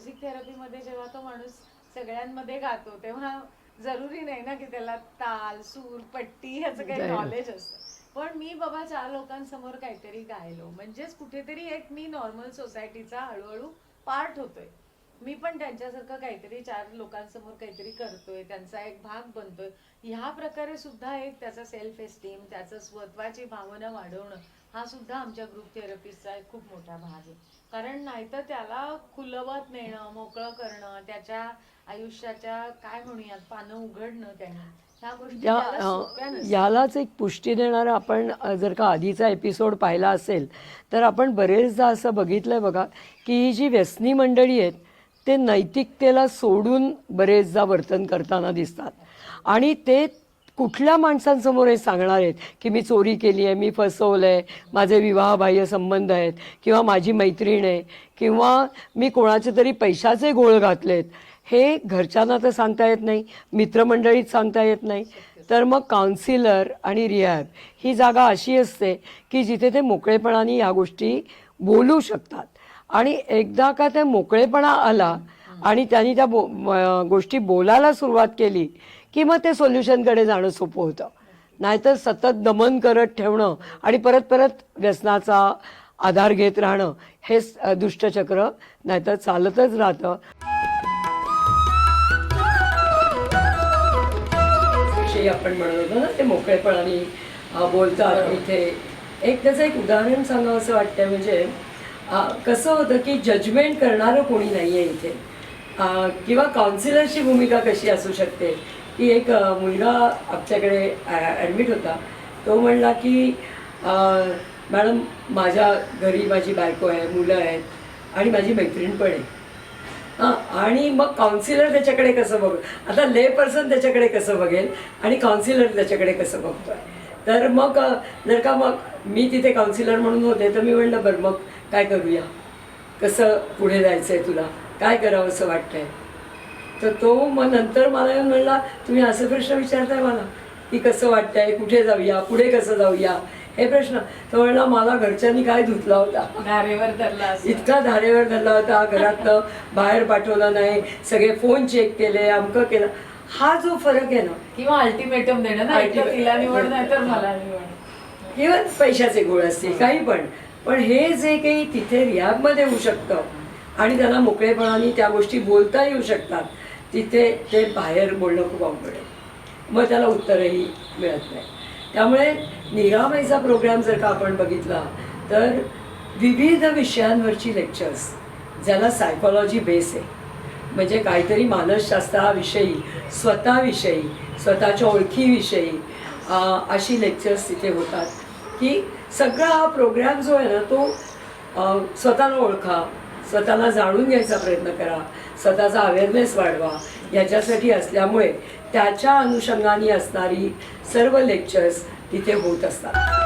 Music थेरपीमध्ये जेव्हा तो माणूस सगळ्यांमध्ये गातो तेव्हा जरुरी नाही ना की त्याला ताल सूर पट्टी ह्याचं काही नॉलेज असतं. पण मी बाबा चार लोकांसमोर काहीतरी गायलो. म्हणजेच कुठेतरी एक मी नॉर्मल सोसायटीचा हळूहळू पार्ट होतोय. मी पण त्यांच्यासारखं काहीतरी चार लोकांसमोर काहीतरी करतोय त्यांचा एक भाग बनतोय ह्या प्रकारे सुद्धा एक त्याचा सेल्फ एस्टीम त्याचं स्वत्वाची भावना वाढवणं हा सुद्धा आमच्या ग्रुप थेरपिस्टचा एक खूप मोठा भाग आहे कारण नाहीतर त्याला खुलवत नेणं मोकळं करणं त्याच्या आयुष्याच्या काय म्हणूयात पानं उघडणं त्याने या. यालाच एक पुष्टी देणारा आपण जर का आधीचा एपिसोड पाहिला असेल तर आपण बरेचदा असं बघितलंय बघा की ही जी व्यसनी मंडळी आहेत ते नैतिकतेला सोडून बरेचदा वर्तन करताना दिसतात. आणि ते कुठल्या माणसांसमोर हे सांगणार आहेत की मी चोरी केली आहे मी फसवलं आहे माझे विवाहबाह्य संबंध आहेत किंवा माझी मैत्रीण आहे किंवा मी कोणाचे तरी पैशाचे गोळ घातलेत हे घरच्यांना तर सांगता येत नाही मित्रमंडळीत सांगता येत नाही. तर मग काउन्सिलर आणि रिहॅब ही जागा अशी असते की जिथे ते मोकळेपणाने या गोष्टी बोलू शकतात. आणि एकदा का ते मोकळेपणा आला आणि त्यांनी त्या बो गोष्टी बोलायला सुरुवात केली की मग ते सोल्युशनकडे जाणं सोपं होतं. नाहीतर सतत दमन करत ठेवणं आणि परत परत व्यसनाचा आधार घेत राहणं हे दुष्टचक्र नाहीतर चालतच राहतं. आपण म्हणत होतो ना ते मोकळेपणाने बोलतात इथे. एक त्याचं एक उदाहरण सांगावं असं वाटतं म्हणजे कसं होतं की जजमेंट करणारं कोणी नाही आहे इथे किंवा काउन्सिलरची भूमिका कशी असू शकते? की एक मुलगा आमच्याकडे ॲडमिट होता. तो म्हणला की मॅडम माझ्या घरी माझी बायको आहे मुलं आहेत आणि माझी मैत्रीण पण आहे. हां आणि मग काउन्सिलर त्याच्याकडे कसं बघ आता ले पर्सन त्याच्याकडे कसं बघेल आणि काउन्सिलर त्याच्याकडे कसं बघतो आहे तर मग जर का मग मी तिथे काउन्सिलर म्हणून होते तर मी म्हणलं बरं मग काय करूया? कसं पुढे जायचं आहे तुला? काय करावं असं वाटतंय? तर तो मग नंतर मला येऊन म्हणला तुम्ही असं प्रश्न विचारताय मला की कसं वाटतंय? कुठे जाऊया? पुढे कसं जाऊया? हे प्रश्न. तो म्हणला मला घरच्यांनी काय धुतला होता? धारेवर धरला. इतका धारेवर धरला होता. घरातनं बाहेर पाठवलं नाही. सगळे फोन चेक केले अमकं केलं. हा जो फरक आहे ना किंवा अल्टिमेटम देणं ना तिला निवड नाही तर मला निवड. किंवा पैशाचे गोळ असतील काही पण. पण हे जे काही तिथे रियाबमध्ये होऊ शकतं आणि त्यांना मोकळेपणाने त्या गोष्टी बोलता येऊ शकतात तिथे ते बाहेर बोलणं खूप अवघड आहे. मग त्याला उत्तरही मिळत नाही. त्यामुळे निरामयचा प्रोग्राम जर का आपण बघितला तर विविध विषयांवरची लेक्चर्स ज्याला सायकोलॉजी बेस आहे. म्हणजे काहीतरी मानसशास्त्राविषयी स्वतःविषयी स्वतःच्या ओळखीविषयी अशी लेक्चर्स तिथे होतात. की सगळा हा प्रोग्राम जो आहे ना तो स्वतःला ओळखा स्वतःला जाणून घ्यायचा प्रयत्न करा स्वतःचा अवेअरनेस वाढवा. याच्यासाठी असल्यामुळे त्याच्या अनुषंगाने असणारी सर्व लेक्चर्स तिथे होत असतात.